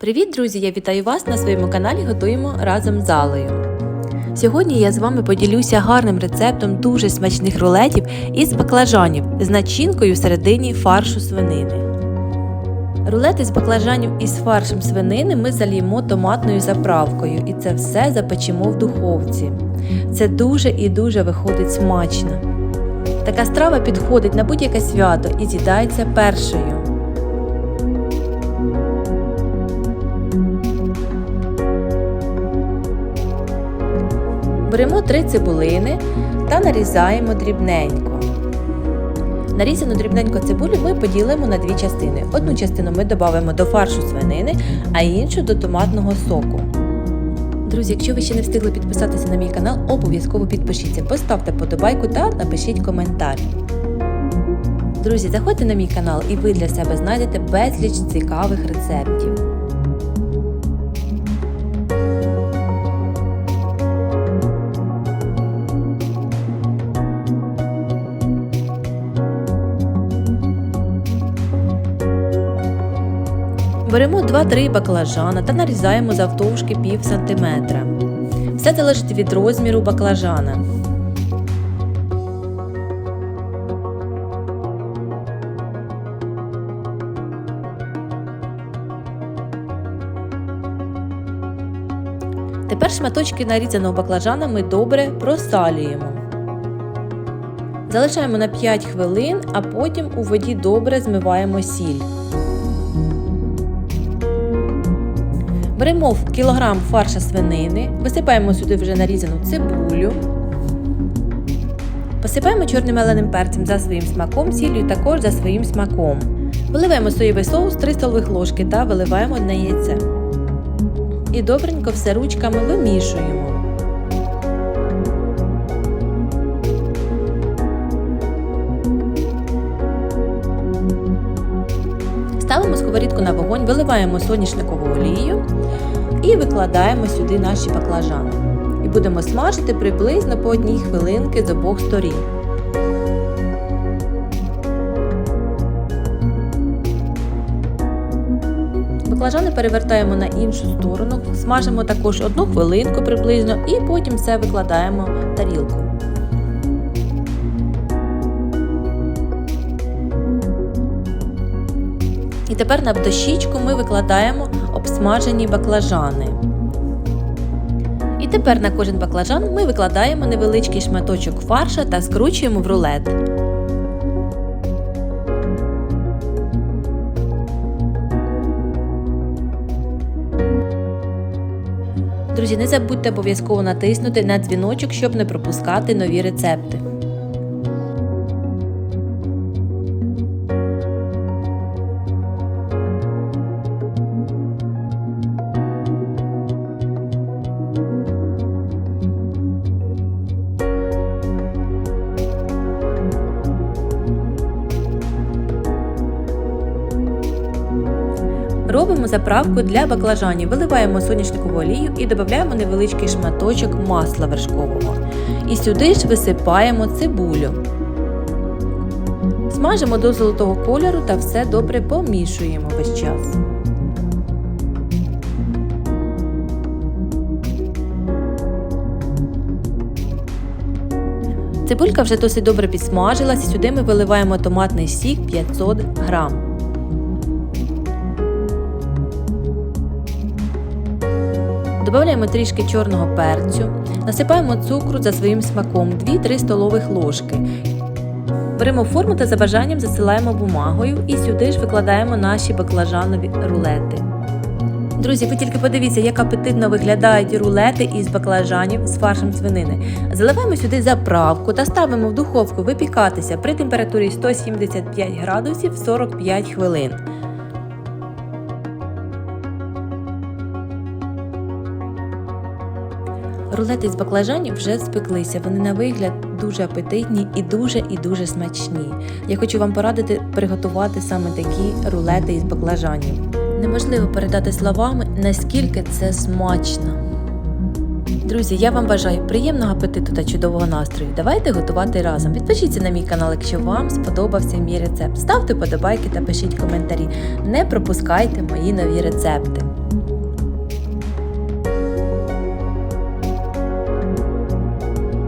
Привіт, друзі! Я вітаю вас на своєму каналі Готуємо разом з Алею. Сьогодні я з вами поділюся гарним рецептом дуже смачних рулетів із баклажанів з начинкою всередині фаршу свинини. Рулети з баклажанів із фаршем свинини ми зальємо томатною заправкою і це все запечемо в духовці. Це дуже і дуже виходить смачно. Така страва підходить на будь-яке свято і з'їдається першою. Беремо три цибулини та нарізаємо дрібненько. Нарізану дрібненько цибулю ми поділимо на дві частини. Одну частину ми додамо до фаршу свинини, а іншу до томатного соку. Друзі, якщо ви ще не встигли підписатися на мій канал, обов'язково підпишіться, поставте подобайку та напишіть коментар. Друзі, заходьте на мій канал і ви для себе знайдете безліч цікавих рецептів. Беремо 2-3 баклажана та нарізаємо завтовшки пів сантиметра. Все залежить від розміру баклажана. Тепер шматочки нарізаного баклажана ми добре просалюємо. Залишаємо на 5 хвилин, а потім у воді добре змиваємо сіль. Беремо в кілограм фарша свинини, висипаємо сюди вже нарізану цибулю. Посипаємо чорним меленим перцем за своїм смаком, сіллю також за своїм смаком. Виливаємо соєвий соус 3 столових ложки та виливаємо одне яйце. І добренько все ручками вимішуємо. Ставимо сковорідку на вогонь, виливаємо соняшникову олію і викладаємо сюди наші баклажани. І будемо смажити приблизно по одній хвилинки з обох сторін. Баклажани перевертаємо на іншу сторону, смажимо також одну хвилинку приблизно і потім все викладаємо в тарілку. І тепер на дощічку ми викладаємо обсмажені баклажани. І тепер на кожен баклажан ми викладаємо невеличкий шматочок фарша та скручуємо в рулет. Друзі, не забудьте обов'язково натиснути на дзвіночок, щоб не пропускати нові рецепти. Робимо заправку для баклажанів, виливаємо соняшникову олію і додаємо невеличкий шматочок масла вершкового. І сюди ж висипаємо цибулю. Смажимо до золотого кольору та все добре помішуємо весь час. Цибулька вже досить добре підсмажилась сюди ми виливаємо томатний сік 500 грам. Додаємо трішки чорного перцю, насипаємо цукру за своїм смаком 2-3 столових ложки. Беремо форму та за бажанням засилаємо бумагою і сюди ж викладаємо наші баклажанові рулети. Друзі, ви тільки подивіться, як апетитно виглядають рулети із баклажанів з фаршем свинини. Заливаємо сюди заправку та ставимо в духовку випікатися при температурі 175 градусів 45 хвилин. Рулети з баклажанів вже спеклися. Вони на вигляд дуже апетитні і дуже і дуже смачні. Я хочу вам порадити приготувати саме такі рулети із баклажанів. Неможливо передати словами, наскільки це смачно. Друзі, я вам бажаю приємного апетиту та чудового настрою. Давайте готувати разом. Підпишіться на мій канал, якщо вам сподобався мій рецепт. Ставте подобайки та пишіть коментарі. Не пропускайте мої нові рецепти.